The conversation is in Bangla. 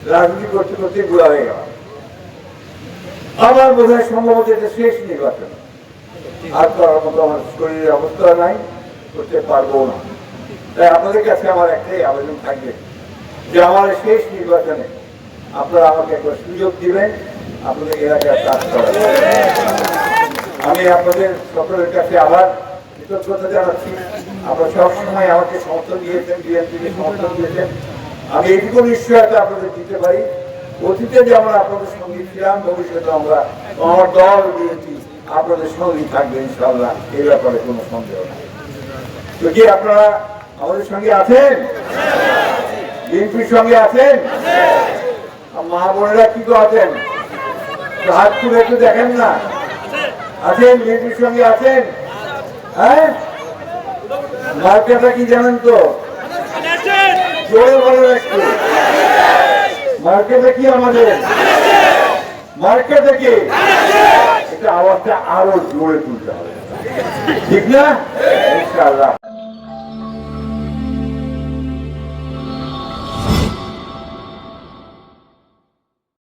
রাজনীতি করতে করতে বুড়া হয়ে গেলাম আমার বোধ হয় সম্ভবত এটা শেষ নির্বাচন। আর করার মতো আমার শরীরের অবস্থা নাই, করতে পারব না। তাই আপনাদের কাছে আমার একটাই আবেদন থাকবে যে আমার শেষ নির্বাচনে আপনারা আমাকে একটা সুযোগ দিবেন, আপনাদের এলাকার কাজ করার। আমি আপনাদের সকলের কাছে আবার কৃতজ্ঞতা জানাচ্ছি। আপনারা সবসময় আমাকে সমর্থন দিয়েছেন, বিএনপিকে সমর্থন দিয়েছেন। আমি এইটুকু নিশ্চয়তা আপনাদের দিতে পারি। অতীতে যেমন আপনাদের সঙ্গে ছিলাম, ভবিষ্যতে আমরা আমার দল বিএনপি আপনাদের সঙ্গেই থাকবে ইনশাল্লাহ এই ব্যাপারে কোনো সন্দেহ নেই। তো কি আপনারা আমাদের সঙ্গে আছেন? বিএনপির সঙ্গে আছেন? মা বোনেরা কি তো আছেন? হাত তুলে একটু দেখেন না। আছেন? বিএনপির সঙ্গে আছেন? হ্যাঁ? মার্কেটটা কি জানেন তো? জোরে বলেন। একটু মার্কেটে কি আমাদের। মার্কেটে কি এটা আওয়াজটা আরও জোরে তুলতে হবে। ঠিক না?